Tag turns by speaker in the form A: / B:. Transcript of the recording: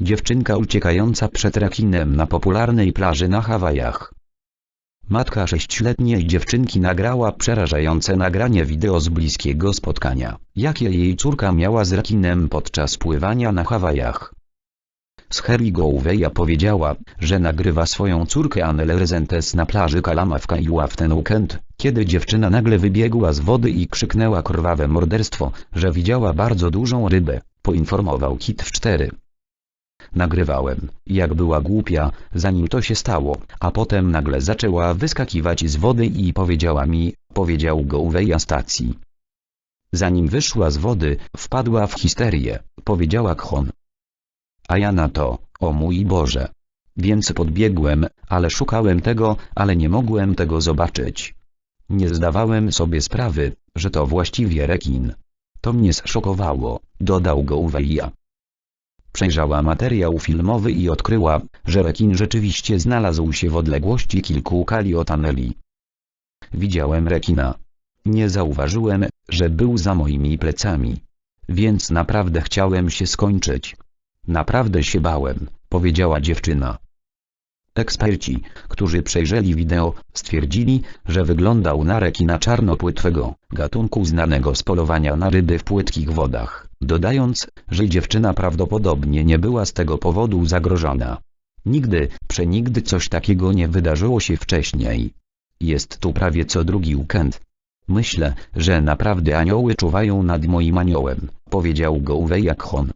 A: Dziewczynka uciekająca przed rekinem na popularnej plaży na Hawajach. Matka sześcioletniej dziewczynki nagrała przerażające nagranie wideo z bliskiego spotkania, jakie jej córka miała z rekinem podczas pływania na Hawajach. Sherry Gouveia powiedziała, że nagrywa swoją córkę Annelle Rezentes na plaży Kalama w Kaiła w ten weekend, kiedy dziewczyna nagle wybiegła z wody i krzyknęła krwawe morderstwo, że widziała bardzo dużą rybę, poinformował Kit w 4. Nagrywałem, jak była głupia, zanim to się stało, a potem nagle zaczęła wyskakiwać z wody i powiedziała mi, powiedział Gouveia stacji. Zanim wyszła z wody, wpadła w histerię, powiedziała Khon. A ja na to, o mój Boże. Więc podbiegłem, ale szukałem tego, ale nie mogłem tego zobaczyć. Nie zdawałem sobie sprawy, że to właściwie rekin. To mnie zszokowało, dodał Gouveia. Przejrzała materiał filmowy i odkryła, że rekin rzeczywiście znalazł się w odległości kilku kali od Aneli. Widziałem rekina. Nie zauważyłem, że był za moimi plecami. Więc naprawdę chciałem się skończyć. Naprawdę się bałem, powiedziała dziewczyna. Eksperci, którzy przejrzeli wideo, stwierdzili, że wyglądał na rekina czarnopłytwego, gatunku znanego z polowania na ryby w płytkich wodach, dodając, że dziewczyna prawdopodobnie nie była z tego powodu zagrożona. Nigdy, przenigdy coś takiego nie wydarzyło się wcześniej. Jest tu prawie co drugi weekend. Myślę, że naprawdę anioły czuwają nad moim aniołem, powiedział Gouveia Khon.